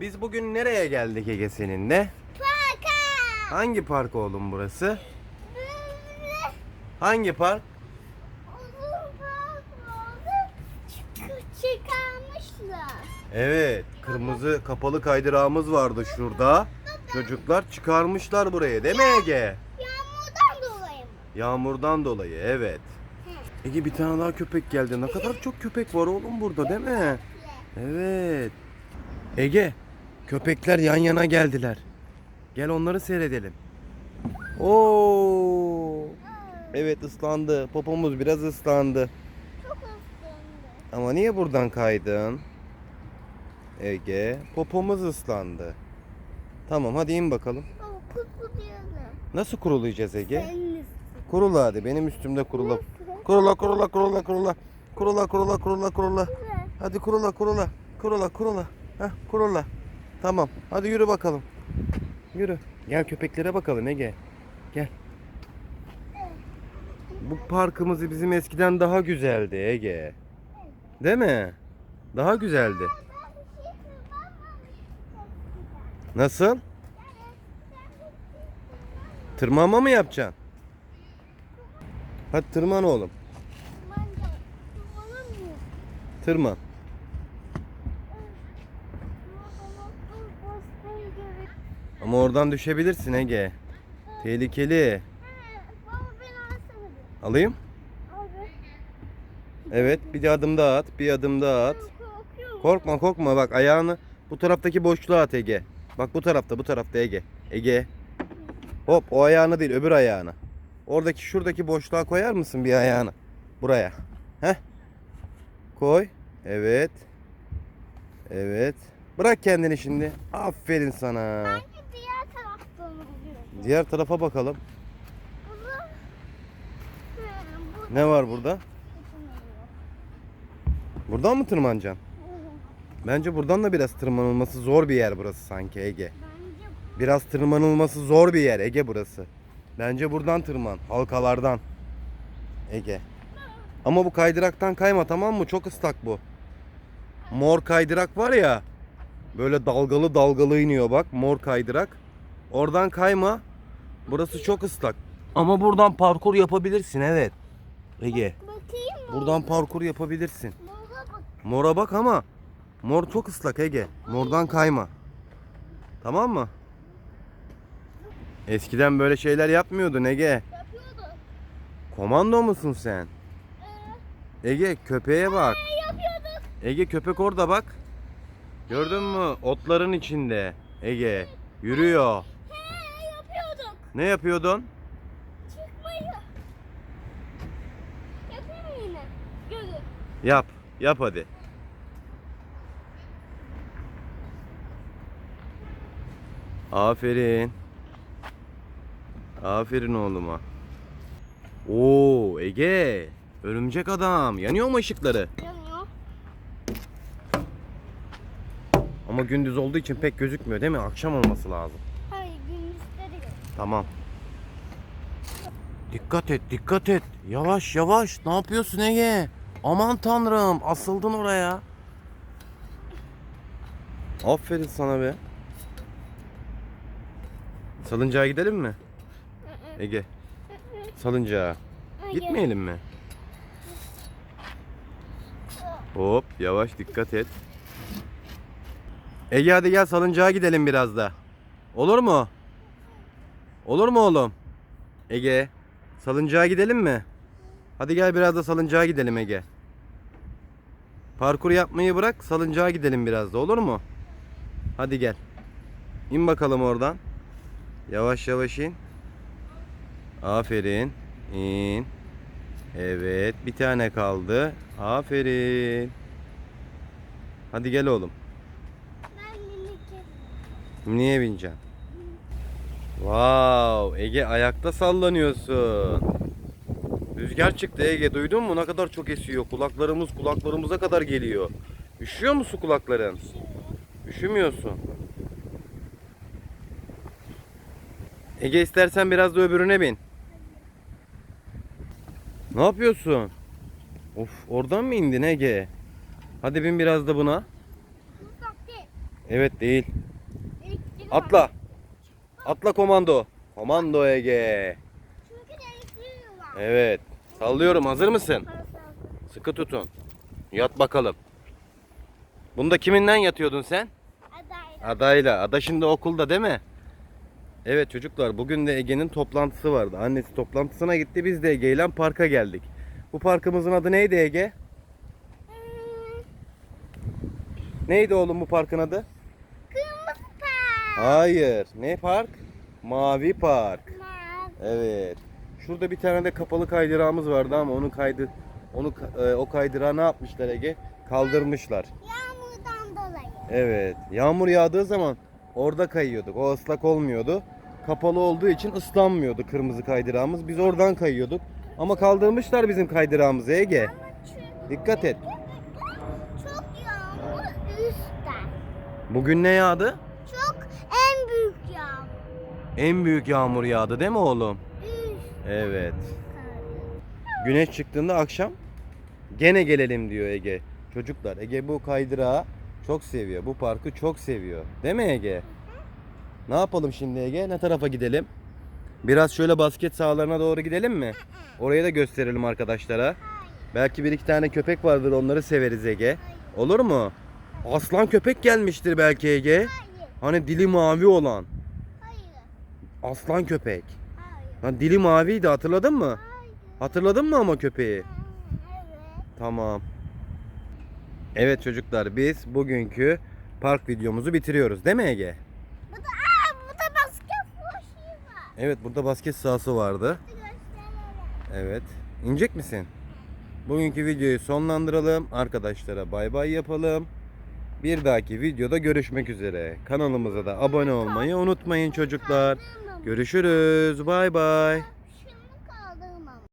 Biz bugün nereye geldik Ege seninle? Parka. Hangi park oğlum burası? Hangi park? uzun park oldu. Çık- Çıkarmışlar. Evet, kırmızı kapalı kaydırağımız vardı şurada. Çocuklar çıkarmışlar buraya değil mi Ege? Yağmurdan dolayı mı? Yağmurdan dolayı evet. Ege bir tane daha köpek geldi. Ne kadar çok köpek var oğlum burada değil mi? Evet. Ege, köpekler yan yana geldiler. Gel onları seyredelim. Oo! Evet ıslandı. Popomuz biraz ıslandı. Çok ıslandı. Ama niye buradan kaydın? Ege, popomuz ıslandı. Tamam hadi in bakalım. Ama. Nasıl kurulayacağız Ege? Senin Kurula hadi benim üstümde kurula. Kurula kurula kurula kurula. Kurula kurula kurula kurula. Hadi kurula kurula. Kurula kurula. Heh kurula. Tamam. Hadi yürü bakalım. Yürü. Gel köpeklere bakalım Ege. Gel. Bu parkımız bizim eskiden daha güzeldi Ege. Değil mi? Daha güzeldi. Nasıl? Tırmanma mı yapacaksın? Hadi tırman oğlum. Tırman. Ama oradan düşebilirsin Ege. Tehlikeli. Alayım. Evet bir adım daha at. Bir adım daha at. Korkma korkma bak ayağını bu taraftaki boşluğa at Ege. Bak bu tarafta bu tarafta Ege. Ege. Hop o ayağını değil öbür ayağını. Oradaki şuradaki boşluğa koyar mısın bir ayağını? Buraya. Heh. Koy. Evet. Evet. Bırak kendini şimdi. Aferin sana. Oluyor. Diğer tarafa bakalım. Ne var burada? Buradan mı tırmanacaksın? Bence buradan da biraz tırmanılması zor bir yer burası sanki Ege. Biraz tırmanılması zor bir yer Ege burası. Bence buradan tırman. Halkalardan. Ege. Ama bu kaydıraktan kayma tamam mı? Çok ıslak bu. Mor kaydırak var ya. Böyle dalgalı dalgalı iniyor bak. Mor kaydırak. Oradan kayma. Burası çok ıslak. Ama buradan parkur yapabilirsin evet. Ege. bakayım mı? Buradan parkur yapabilirsin. Burada bak. Mora bak ama mor çok ıslak Ege. Mordan kayma. Tamam mı? Eskiden böyle şeyler yapmıyordun Ege. Yapıyordu. Komando musun sen? Ege köpeğe bak. Ee, yapıyorduk. Ege köpek orada bak. Gördün mü? Otların içinde. Ege yürüyor. Ne yapıyordun? Çıkmayı. Yapayım mı yine? Gözü. Yap. Yap hadi. Aferin. Aferin oğluma. Oo Ege. Örümcek adam. Yanıyor mu ışıkları? Yanıyor. Ama gündüz olduğu için pek gözükmüyor değil mi? Akşam olması lazım. Tamam. Dikkat et, dikkat et. Yavaş, yavaş. Ne yapıyorsun Ege? Aman tanrım, asıldın oraya. Aferin sana be. Salıncağa gidelim mi? Ege. Salıncağa. Gitmeyelim mi? Hop, yavaş dikkat et. Ege hadi gel salıncağa gidelim biraz da. Olur mu? Olur mu oğlum? Ege, salıncağa gidelim mi? Hadi gel biraz da salıncağa gidelim Ege. Parkur yapmayı bırak, salıncağa gidelim biraz da olur mu? Hadi gel. İn bakalım oradan. Yavaş yavaş in. Aferin. İn. Evet, bir tane kaldı. Aferin. Hadi gel oğlum. Ben Niye bineceksin? Wow, Ege ayakta sallanıyorsun. Rüzgar çıktı Ege duydun mu? Ne kadar çok esiyor. Kulaklarımız kulaklarımıza kadar geliyor. Üşüyor musun kulakların? Üşümüyorsun. Ege istersen biraz da öbürüne bin. Ne yapıyorsun? Of oradan mı indin Ege? Hadi bin biraz da buna. Evet değil. Atla. Atla komando. Komando Ege. Evet. Sallıyorum. Hazır mısın? Sıkı tutun. Yat bakalım. Bunda kiminden yatıyordun sen? Adayla. Adayla. Ada şimdi okulda değil mi? Evet çocuklar bugün de Ege'nin toplantısı vardı. Annesi toplantısına gitti. Biz de Ege ile parka geldik. Bu parkımızın adı neydi Ege? Hmm, Neydi oğlum bu parkın adı? Hayır. Ne park? Mavi Park. Mavi. Evet. Şurada bir tane de kapalı kaydırağımız vardı ama onun kaydı onu e, o kaydırağı ne yapmışlar Ege? Kaldırmışlar. Yağmurdan dolayı. Evet. Yağmur yağdığı zaman orada kayıyorduk. O ıslak olmuyordu. Kapalı olduğu için ıslanmıyordu kırmızı kaydırağımız. Biz oradan kayıyorduk. Ama kaldırmışlar bizim kaydırağımızı Ege. Dikkat et. çok yağmur üstten. Bugün ne yağdı? En büyük yağmur. En büyük yağmur yağdı değil mi oğlum? Evet. Güneş çıktığında akşam gene gelelim diyor Ege. Çocuklar Ege bu kaydırağı çok seviyor. Bu parkı çok seviyor. Değil mi Ege? Ne yapalım şimdi Ege? Ne tarafa gidelim? Biraz şöyle basket sahalarına doğru gidelim mi? Orayı da gösterelim arkadaşlara. Belki bir iki tane köpek vardır onları severiz Ege. Olur mu? Aslan köpek gelmiştir belki Ege. Hayır. Hani dili mavi olan. Hayır. Aslan köpek. Hayır. Lan dili maviydi hatırladın mı? Hayır. Hatırladın mı ama köpeği? Evet. Tamam. Evet çocuklar biz bugünkü park videomuzu bitiriyoruz değil mi Ege? Bu da, aa, bu da basketbol şeyi var. Evet burada basket sahası vardı. Evet. İnecek misin? Bugünkü videoyu sonlandıralım. Arkadaşlara bay bay yapalım. Bir dahaki videoda görüşmek üzere. Kanalımıza da abone olmayı unutmayın çocuklar. Görüşürüz. Bay bay.